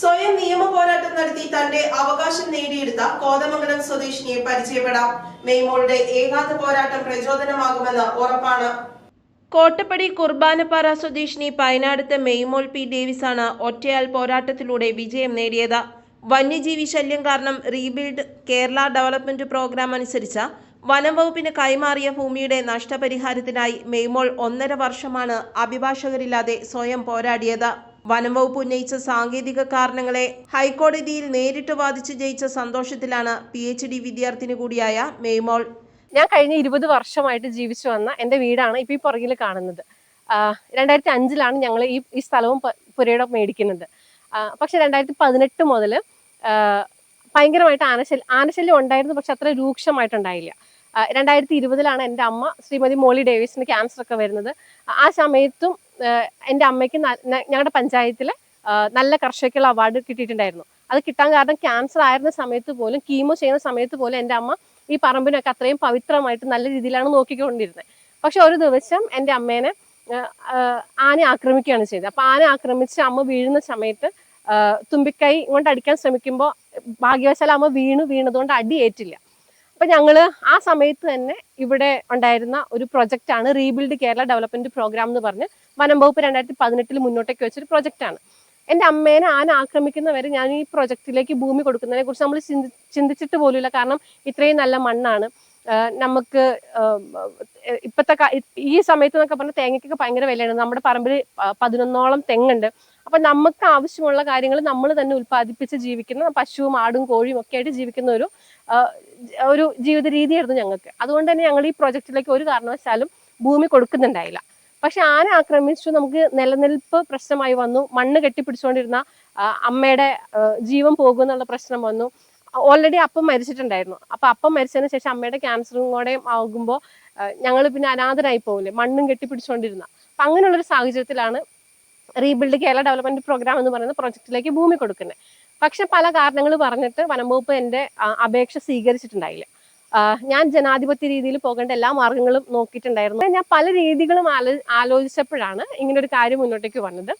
സ്വയം നിയമ പോരാട്ടം നടത്തി തന്റെ അവകാശം നേടിയെടുത്ത കോതമംഗലം സ്വദേശിനിയെ പരിചയപ്പെടാം. മെയ്മോളുടെ ഏകാന്ത പോരാട്ടം പ്രചോദനമാകുമെന്ന് ഉറപ്പാണ്. കോട്ടപ്പടി കുർബാനപ്പാറ സ്വദേശിനി പയനാടത്തെ മെയ്മോൾ പി ഡേവിസാണ് ഒറ്റയാൽ പോരാട്ടത്തിലൂടെ വിജയം നേടിയത്. വന്യജീവി ശല്യം കാരണം റീബിൽഡ് കേരള ഡെവലപ്മെന്റ് പ്രോഗ്രാം അനുസരിച്ച് വനം വകുപ്പിന് കൈമാറിയ ഭൂമിയുടെ നഷ്ടപരിഹാരത്തിനായി മെയ്മോൾ ഒന്നര വർഷമാണ് അഭിഭാഷകരില്ലാതെ സ്വയം പോരാടിയത്. വനം വകുപ്പ് ഉന്നയിച്ച സാങ്കേതിക കാരണങ്ങളെ ഹൈക്കോടതിയിൽ നേരിട്ട് വാദിച്ച് ജയിച്ച സന്തോഷത്തിലാണ് പി എച്ച് ഡി വിദ്യാർത്ഥിനി കൂടിയായ മെയ്മോൾ ഞാൻ കഴിഞ്ഞ ഇരുപത് വർഷമായിട്ട് ജീവിച്ചു വന്ന എന്റെ വീടാണ് ഇപ്പൊ ഈ പുറകിൽ കാണുന്നത്. രണ്ടായിരത്തി അഞ്ചിലാണ് ഞങ്ങൾ ഈ ഈ സ്ഥലവും പുരയുടെ മേടിക്കുന്നത്. പക്ഷെ രണ്ടായിരത്തി പതിനെട്ട് മുതൽ ഭയങ്കരമായിട്ട് ആനശല്യം ആനശല്യം ഉണ്ടായിരുന്നു പക്ഷെ അത്ര രൂക്ഷമായിട്ടുണ്ടായില്ല. രണ്ടായിരത്തി ഇരുപതിലാണ് എന്റെ അമ്മ ശ്രീമതി മോളി ഡേവിസിന് ക്യാൻസർ ഒക്കെ വരുന്നത്. ആ സമയത്തും എന്റെ അമ്മയ്ക്ക് ഞങ്ങളുടെ പഞ്ചായത്തിൽ നല്ല കർഷകക്കുള്ള അവാർഡ് കിട്ടിയിട്ടുണ്ടായിരുന്നു. അത് കിട്ടാൻ കാരണം ക്യാൻസർ ആയിരുന്ന സമയത്ത് പോലും കീമോ ചെയ്യുന്ന സമയത്ത് പോലും എന്റെ അമ്മ ഈ പറമ്പിനൊക്കെ അത്രയും പവിത്രമായിട്ട് നല്ല രീതിയിലാണ് നോക്കിക്കൊണ്ടിരുന്നത് പക്ഷെ ഒരു ദിവസം എന്റെ അമ്മേനെ ആന ആക്രമിക്കുകയാണ് ചെയ്തത്. അപ്പം ആന ആക്രമിച്ച് അമ്മ വീഴുന്ന സമയത്ത് തുമ്പിക്കൈ കൊണ്ട് അടിക്കാൻ ശ്രമിക്കുമ്പോൾ ഭാഗ്യവശാൽ അമ്മ വീണു വീണതുകൊണ്ട് അടി ഏറ്റില്ല അപ്പൊ ഞങ്ങൾ ആ സമയത്ത് തന്നെ ഇവിടെ ഉണ്ടായിരുന്ന ഒരു പ്രൊജക്റ്റ് ആണ് റീബിൽഡ് കേരള ഡെവലപ്മെന്റ് പ്രോഗ്രാം എന്ന് പറഞ്ഞ് വനം വകുപ്പ് രണ്ടായിരത്തി പതിനെട്ടിൽ മുന്നോട്ടേക്ക് വെച്ചൊരു പ്രൊജക്റ്റ് ആണ്. എന്റെ അമ്മേനെ ആന ആക്രമിക്കുന്നവരെ ഞാൻ ഈ പ്രൊജക്റ്റിലേക്ക് ഭൂമി കൊടുക്കുന്നതിനെ കുറിച്ച് നമ്മൾ ചിന്തി ചിന്തിച്ചിട്ട് പോലുമില്ല. കാരണം ഇത്രയും നല്ല മണ്ണാണ്. നമുക്ക് ഇപ്പത്തെ ഈ സമയത്ത് എന്നൊക്കെ പറഞ്ഞാൽ തേങ്ങയ്ക്കൊക്കെ ഭയങ്കര വിലയാണ്. നമ്മുടെ പറമ്പിൽ പതിനൊന്നോളം തെങ്ങുണ്ട്. അപ്പൊ നമുക്ക് ആവശ്യമുള്ള കാര്യങ്ങൾ നമ്മൾ തന്നെ ഉൽപ്പാദിപ്പിച്ച് ജീവിക്കുന്ന പശുവും ആടും കോഴിയും ഒക്കെ ആയിട്ട് ജീവിക്കുന്ന ഒരു ഒരു ജീവിത രീതിയായിരുന്നു ഞങ്ങൾക്ക്. അതുകൊണ്ട് തന്നെ ഞങ്ങൾ ഈ പ്രൊജക്റ്റിലേക്ക് ഒരു കാരണവശാലും ഭൂമി കൊടുക്കുന്നുണ്ടായില്ല. പക്ഷെ ആന ആക്രമിച്ചു നമുക്ക് നിലനിൽപ്പ് പ്രശ്നമായി വന്നു. മണ്ണ് കെട്ടിപ്പിടിച്ചുകൊണ്ടിരുന്ന അമ്മയുടെ ജീവൻ പോകുമെന്നുള്ള പ്രശ്നം വന്നു. ഓൾറെഡി അപ്പം മരിച്ചിട്ടുണ്ടായിരുന്നു. അപ്പൊ അപ്പം മരിച്ചതിന് ശേഷം അമ്മയുടെ ക്യാൻസറും കൂടെ ആകുമ്പോൾ ഞങ്ങൾ പിന്നെ അനാഥരായി പോകില്ലേ മണ്ണും കെട്ടിപ്പിടിച്ചുകൊണ്ടിരുന്ന. അപ്പൊ അങ്ങനെയുള്ളൊരു സാഹചര്യത്തിലാണ് റീബിൽഡ് കേരള ഡെവലപ്മെന്റ് പ്രോഗ്രാം എന്ന് പറയുന്ന പ്രൊജക്റ്റിലേക്ക് ഭൂമി കൊടുക്കുന്നത്. പക്ഷെ പല കാരണങ്ങൾ പറഞ്ഞിട്ട് വനം വകുപ്പ് എന്റെ അപേക്ഷ സ്വീകരിച്ചിട്ടുണ്ടായില്ല. ഞാൻ ജനാധിപത്യ രീതിയിൽ പോകേണ്ട എല്ലാ മാർഗങ്ങളും നോക്കിയിട്ടുണ്ടായിരുന്നു. ഞാൻ പല രീതികളും ആലോ ആലോചിച്ചപ്പോഴാണ് ഇങ്ങനെ ഒരു കാര്യം മുന്നോട്ടേക്ക് വന്നത്.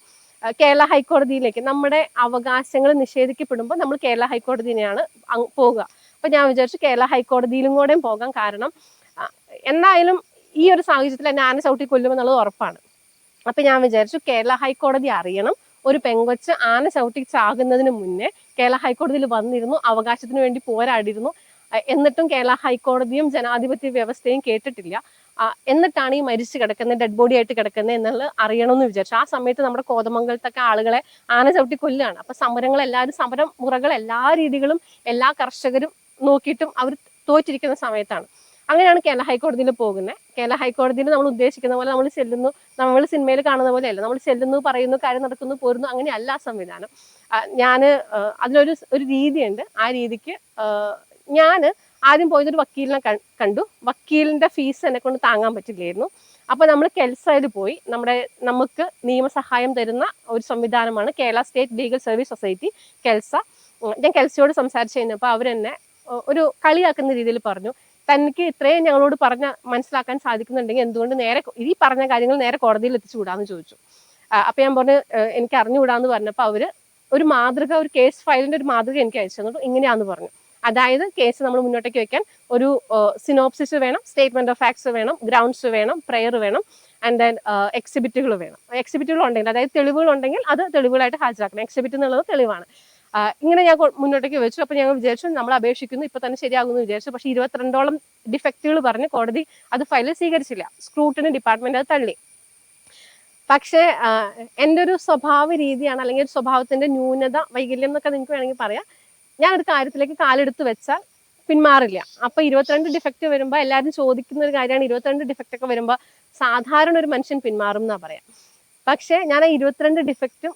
കേരള ഹൈക്കോടതിയിലേക്ക് നമ്മുടെ അവകാശങ്ങൾ നിഷേധിക്കപ്പെടുമ്പോൾ നമ്മൾ കേരള ഹൈക്കോടതിനെയാണ് പോകുക അപ്പൊ ഞാൻ വിചാരിച്ചു കേരള ഹൈക്കോടതിയിലും കൂടെയും പോകാം കാരണം എന്തായാലും ഈ ഒരു സാഹചര്യത്തിൽ എന്നെ ആന ചവിട്ടി കൊല്ലുമെന്നുള്ളത് ഉറപ്പാണ്. അപ്പൊ ഞാൻ വിചാരിച്ചു കേരള ഹൈക്കോടതി അറിയണം. ഒരു പെങ്കൊച്ച് ആന ചവിട്ടി ചാകുന്നതിന് മുന്നേ കേരള ഹൈക്കോടതിയിൽ വന്നിരുന്നു അവകാശത്തിന് വേണ്ടി പോരാടിയിരുന്നു. എന്നിട്ടും കേരള ഹൈക്കോടതിയും ജനാധിപത്യ വ്യവസ്ഥയും കേട്ടിട്ടില്ല. എന്നിട്ടാണ് ഈ മരിച്ചു കിടക്കുന്നത് ഡെഡ് ബോഡി ആയിട്ട് കിടക്കുന്നത് എന്നുള്ളത് അറിയണമെന്ന് വിചാരിച്ചു. ആ സമയത്ത് നമ്മുടെ കോതമംഗലത്തൊക്കെ ആളുകളെ ആന ചവിട്ടി കൊല്ലുകയാണ്. അപ്പൊ സമരങ്ങൾ എല്ലാവരും സമരം മുറകൾ എല്ലാ രീതികളും എല്ലാ കർഷകരും നോക്കിയിട്ടും അവർ തോറ്റിരിക്കുന്ന സമയത്താണ്. അങ്ങനെയാണ് കേരള ഹൈക്കോടതിയിൽ പോകുന്നത് കേരള ഹൈക്കോടതിയിൽ നമ്മൾ ഉദ്ദേശിക്കുന്ന പോലെ നമ്മൾ ചെല്ലുന്നു നമ്മൾ സിനിമയിൽ കാണുന്ന പോലെ അല്ല നമ്മൾ ചെല്ലുന്നു പറയുന്നു കാര്യം നടക്കുന്നു പോരുന്നു അങ്ങനെയല്ല ആ സംവിധാനം. ഞാൻ അതിലൊരു ഒരു രീതിയുണ്ട്. ആ രീതിക്ക് ഞാൻ ആദ്യം പോയത് ഒരു വക്കീലിനെ കണ്ടു. വക്കീലിന്റെ ഫീസ് എന്നെ കൊണ്ട് താങ്ങാൻ പറ്റില്ലായിരുന്നു. അപ്പോൾ നമ്മൾ കെൽസയിൽ പോയി. നമ്മുടെ നമുക്ക് നിയമസഹായം തരുന്ന ഒരു സംവിധാനമാണ് Kerala state legal service society KELSA. ഞാൻ കെൽസയോട് സംസാരിച്ചു കഴിഞ്ഞപ്പോൾ അവരെന്നെ ഒരു കളിയാക്കുന്ന രീതിയിൽ പറഞ്ഞു. തനിക്ക് ഇത്രയും ഞങ്ങളോട് പറഞ്ഞ മനസ്സിലാക്കാൻ സാധിക്കുന്നുണ്ടെങ്കിൽ എന്തുകൊണ്ട് നേരെ ഈ പറഞ്ഞ കാര്യങ്ങൾ നേരെ കോടതിയിൽ എത്തിച്ചുകൂടാന്ന് ചോദിച്ചു. അപ്പൊ ഞാൻ പറഞ്ഞു "ഏഹ്, എനിക്ക് അറിഞ്ഞുകൂടാന്ന് പറഞ്ഞപ്പോൾ അവർ ഒരു മാതൃക ഒരു കേസ് ഫയലിന്റെ ഒരു മാതൃക എനിക്ക് അയച്ചു തന്നു ഇങ്ങനെയാന്ന് പറഞ്ഞു. അതായത് കേസ് നമ്മൾ മുന്നോട്ടേക്ക് വെക്കാൻ ഒരു സിനോപ്സിസ് വേണം സ്റ്റേറ്റ്മെന്റ് ഓഫ് ഫാക്ട്സ് വേണം ഗ്രൗണ്ട്സ് വേണം പ്രെയർ വേണം ആൻഡ് ദെൻ എക്സിബിറ്റുകൾ വേണം. എക്സിബിറ്റുകൾ ഉണ്ടെങ്കിൽ അതായത് തെളിവുകൾ ഉണ്ടെങ്കിൽ അത് തെളിവുകളായിട്ട് ഹാജരാക്കണം. എക്സിബിറ്റ് എന്നുള്ളത് തെളിവാണ്. ഇങ്ങനെ ഞാൻ മുന്നോട്ടേക്ക് വെച്ചു. അപ്പൊ ഞങ്ങൾ വിചാരിച്ചു നമ്മൾ അപേക്ഷിക്കുന്നു ഇപ്പൊ തന്നെ ശരിയാകുമെന്ന് വിചാരിച്ചു. പക്ഷെ ഇരുപത്തിരണ്ടോളം ഡിഫക്റ്റുകൾ പറഞ്ഞ് കോടതി അത് ഫയൽ സ്വീകരിച്ചില്ല. സ്ക്രൂട്ടിന് ഡിപ്പാർട്ട്മെന്റ് അത് തള്ളി. പക്ഷേ എന്റെ ഒരു സ്വഭാവ രീതിയാണ് അല്ലെങ്കിൽ ഒരു സ്വഭാവത്തിന്റെ ന്യൂനത വൈകല്യം എന്നൊക്കെ നിങ്ങൾക്ക് വേണമെങ്കിൽ പറയാം. ഞാൻ ഒരു കാര്യത്തിലേക്ക് കാലെടുത്ത് വെച്ചാൽ പിന്മാറില്ല. അപ്പൊ ഇരുപത്തിരണ്ട് ഡിഫക്റ്റ് വരുമ്പോൾ എല്ലാവരും ചോദിക്കുന്ന ഒരു കാര്യമാണ് ഇരുപത്തിരണ്ട് ഡിഫക്റ്റ് ഒക്കെ വരുമ്പോൾ സാധാരണ ഒരു മനുഷ്യൻ പിന്മാറും എന്നാ പറയാം. പക്ഷേ ഞാൻ ആ ഇരുപത്തിരണ്ട് ഡിഫക്റ്റും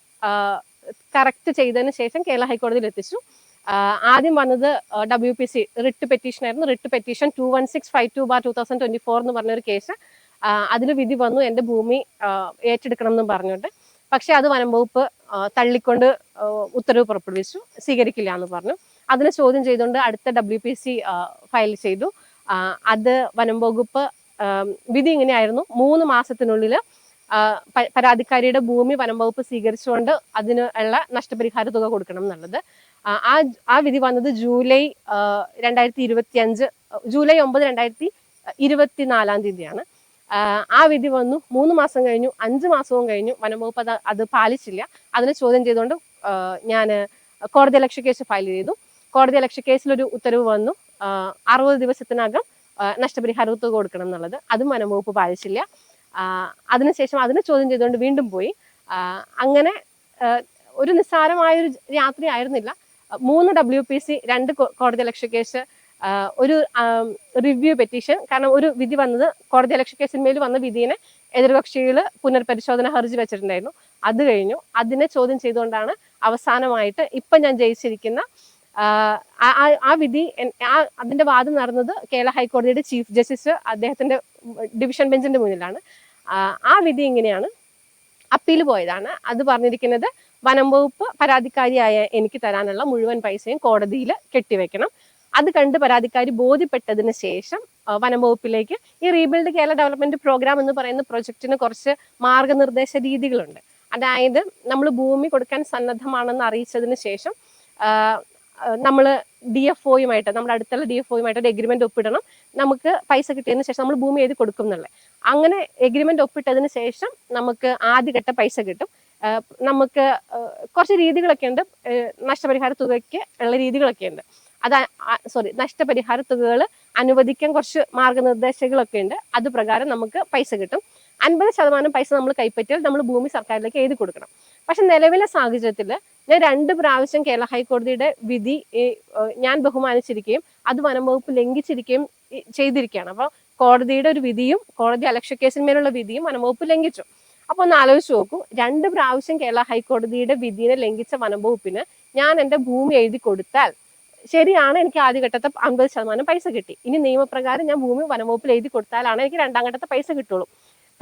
കറക്റ്റ് ചെയ്തതിന് ശേഷം കേരള ഹൈക്കോടതിയിൽ എത്തിച്ചു. ആദ്യം വന്നത് W P C writ petition ആയിരുന്നു. Writ petition two one six five two bar two thousand twenty four എന്ന് പറഞ്ഞൊരു കേസ് അതിൽ വിധി വന്നു. എന്റെ ഭൂമി ഏറ്റെടുക്കണം എന്നും പറഞ്ഞുകൊണ്ട്. പക്ഷെ അത് വനം വകുപ്പ് തള്ളിക്കൊണ്ട് ഉത്തരവ് പുറപ്പെടുവിച്ചു. സ്വീകരിക്കില്ല എന്ന് പറഞ്ഞു. അതിനെ ചോദ്യം ചെയ്തുകൊണ്ട് അടുത്ത ഡബ്ല്യു പി സി ഫയൽ ചെയ്തു. അത് വനം വകുപ്പ് ആ, വിധി ഇങ്ങനെയായിരുന്നു. മൂന്ന് മാസത്തിനുള്ളിൽ പരാതിക്കാരിയുടെ ഭൂമി വനം വകുപ്പ് സ്വീകരിച്ചുകൊണ്ട് അതിന് ഉള്ള നഷ്ടപരിഹാര തുക കൊടുക്കണം എന്നുള്ളത്. ആ, ആ വിധി വന്നത് ജൂലൈ രണ്ടായിരത്തി ഇരുപത്തി അഞ്ച് ജൂലൈ ഒമ്പത് രണ്ടായിരത്തി ഇരുപത്തിനാലാം തീയതിയാണ്. ആ, വിധി വന്നു. മൂന്ന് മാസം കഴിഞ്ഞു. അഞ്ച് മാസവും കഴിഞ്ഞു. വനം വകുപ്പ് അത് അത് പാലിച്ചില്ല. അതിനെ ചോദ്യം ചെയ്തുകൊണ്ട് ഞാൻ കോടതി അലക്ഷ്യ കേസ് ഫയൽ ചെയ്തു. കോടതി അലക്ഷ്യ കേസിലൊരു ഉത്തരവ് വന്നു. അറുപത് ദിവസത്തിനകം നഷ്ടപരിഹാര തുക കൊടുക്കണം എന്നുള്ളത്. അതും വനം വകുപ്പ് പാലിച്ചില്ല. അതിനുശേഷം അതിനെ ചോദ്യം ചെയ്തുകൊണ്ട് വീണ്ടും പോയി. അങ്ങനെ ഒരു നിസ്സാരമായൊരു യാത്രയായിരുന്നില്ല മൂന്ന് ഡബ്ല്യു പി സി രണ്ട് കോടതി അലക്ഷ്യ കേസ് ഒരു റിവ്യൂ പെറ്റീഷൻ. കാരണം ഒരു വിധി വന്നത് കോടതി അലക്ഷ്യ കേസിന്മേൽ വന്ന വിധിയെ എതിർകക്ഷികൾ പുനർപരിശോധന ഹർജി വെച്ചിട്ടുണ്ടായിരുന്നു. അത് കഴിഞ്ഞു. അതിനെ ചോദ്യം ചെയ്തുകൊണ്ടാണ് അവസാനമായിട്ട് ഇപ്പം ഞാൻ ജയിച്ചിരിക്കുന്ന ആ വിധി ആ അതിന്റെ വാദം നടന്നത് കേരള ഹൈക്കോടതിയുടെ ചീഫ് ജസ്റ്റിസ് അദ്ദേഹത്തിന്റെ ഡിവിഷൻ ബെഞ്ചിന്റെ മുന്നിലാണ്. ആ, വിധി ഇങ്ങനെയാണ്. അപ്പീൽ പോയതാണ്. അത് പറഞ്ഞിരിക്കുന്നത് വനം വകുപ്പ് പരാതിക്കാരിയായ എനിക്ക് തരാനുള്ള മുഴുവൻ പൈസയും കോടതിയിൽ കെട്ടിവെക്കണം. അത് കണ്ട് പരാതിക്കാരി ബോധ്യപ്പെട്ടതിന് ശേഷം വനം വകുപ്പിലേക്ക് ഈ റീബിൽഡ് കേരള ഡെവലപ്മെന്റ് പ്രോഗ്രാം എന്ന് പറയുന്ന പ്രൊജക്ടിന് കുറച്ച് മാർഗനിർദ്ദേശ രീതികളുണ്ട്. അതായത് നമ്മൾ ഭൂമി കൊടുക്കാൻ സന്നദ്ധമാണെന്ന് അറിയിച്ചതിന് ശേഷം നമ്മൾ ഡി എഫ് ഒയുമായിട്ട് നമ്മുടെ അടുത്തുള്ള ഡി എഫ് ഒയുമായിട്ട് ഒരു എഗ്രിമെന്റ് ഒപ്പിടണം. നമുക്ക് പൈസ കിട്ടിയതിന് ശേഷം നമ്മൾ ഭൂമി എഴുതി കൊടുക്കും എന്നുള്ളത് അങ്ങനെ എഗ്രിമെന്റ് ഒപ്പിട്ടതിന് ശേഷം നമുക്ക് ആദ്യഘട്ട പൈസ കിട്ടും. നമുക്ക് കുറച്ച് രീതികളൊക്കെ ഉണ്ട്. നഷ്ടപരിഹാര തുകയ്ക്ക് ഉള്ള രീതികളൊക്കെ ഉണ്ട്. അത് സോറി നഷ്ടപരിഹാര തുകകൾ അനുവദിക്കാൻ കുറച്ച് മാർഗനിർദ്ദേശങ്ങളൊക്കെ ഉണ്ട്. അത് പ്രകാരം നമുക്ക് പൈസ കിട്ടും. അൻപത് ശതമാനം പൈസ നമ്മൾ കൈപ്പറ്റിയാൽ നമ്മൾ ഭൂമി സർക്കാരിലേക്ക് എഴുതി കൊടുക്കണം. പക്ഷെ നിലവിലെ സാഹചര്യത്തിൽ ഞാൻ രണ്ട് പ്രാവശ്യം കേരള ഹൈക്കോടതിയുടെ വിധി ഞാൻ ബഹുമാനിച്ചിരിക്കുകയും അത് വനം വകുപ്പ് ലംഘിച്ചിരിക്കുകയും ചെയ്തിരിക്കുകയാണ്. അപ്പോൾ കോടതിയുടെ ഒരു വിധിയും കോടതി അലക്ഷ്യ കേസിന്മേലുള്ള വിധിയും വനം വകുപ്പ് ലംഘിച്ചു. അപ്പോൾ ഒന്ന് ആലോചിച്ച് നോക്കൂ രണ്ട് പ്രാവശ്യം കേരള ഹൈക്കോടതിയുടെ വിധിനെ ലംഘിച്ച വനം വകുപ്പിന് ഞാൻ എന്റെ ഭൂമി എഴുതി കൊടുത്താൽ ശരിയാണ് എനിക്ക് ആദ്യഘട്ടത്തെ അൻപത് ശതമാനം പൈസ കിട്ടി. ഇനി നിയമപ്രകാരം ഞാൻ ഭൂമി വനംവകുപ്പിൽ എഴുതി കൊടുത്താലാണ് എനിക്ക് രണ്ടാം ഘട്ടത്തെ പൈസ കിട്ടുള്ളൂ.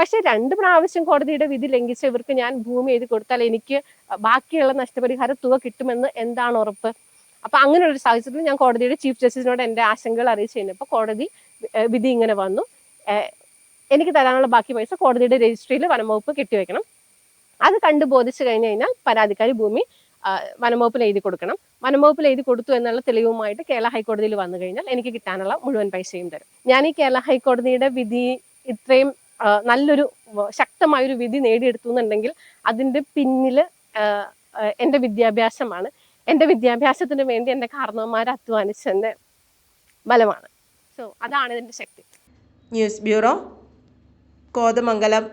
പക്ഷെ രണ്ട് പ്രാവശ്യം കോടതിയുടെ വിധി ലംഘിച്ച ഇവർക്ക് ഞാൻ ഭൂമി എഴുതി കൊടുത്താൽ എനിക്ക് ബാക്കിയുള്ള നഷ്ടപരിഹാര തുക കിട്ടുമെന്ന് എന്താണ് ഉറപ്പ്? അപ്പൊ അങ്ങനെ ഒരു സാഹചര്യത്തിൽ ഞാൻ കോടതിയുടെ ചീഫ് ജസ്റ്റിസിനോട് എന്റെ ആശങ്കകൾ അറിയിച്ചു കഴിഞ്ഞപ്പോൾ കോടതി വിധി ഇങ്ങനെ വന്നു. എനിക്ക് തരാനുള്ള ബാക്കി പൈസ കോടതിയുടെ രജിസ്ട്രിയിൽ വനംവകുപ്പ് കെട്ടിവെക്കണം. അത് കണ്ടു ബോധിച്ചു കഴിഞ്ഞു കഴിഞ്ഞാൽ പരാതിക്കാരി ഭൂമി വനംവകുപ്പിൽ എഴുതി കൊടുക്കണം. വനംവകുപ്പിൽ എഴുതി കൊടുത്തു എന്നുള്ള തെളിവുമായിട്ട് കേരള ഹൈക്കോടതിയിൽ വന്നു കഴിഞ്ഞാൽ എനിക്ക് കിട്ടാനുള്ള മുഴുവൻ പൈസയും തരും. ഞാൻ ഈ കേരള ഹൈക്കോടതിയുടെ വിധി ഇത്രയും നല്ലൊരു ശക്തമായൊരു വിധി നേടിയെടുത്തു എന്നുണ്ടെങ്കിൽ അതിന്റെ പിന്നിൽ എന്റെ വിദ്യാഭ്യാസമാണ്. എന്റെ വിദ്യാഭ്യാസത്തിന് വേണ്ടി എന്റെ കാരണവന്മാർ അധ്വാനിച്ചതിന്റെ ബലമാണ്. സോ അതാണ് ഇതിന്റെ ശക്തി. News bureau Kothamangalam.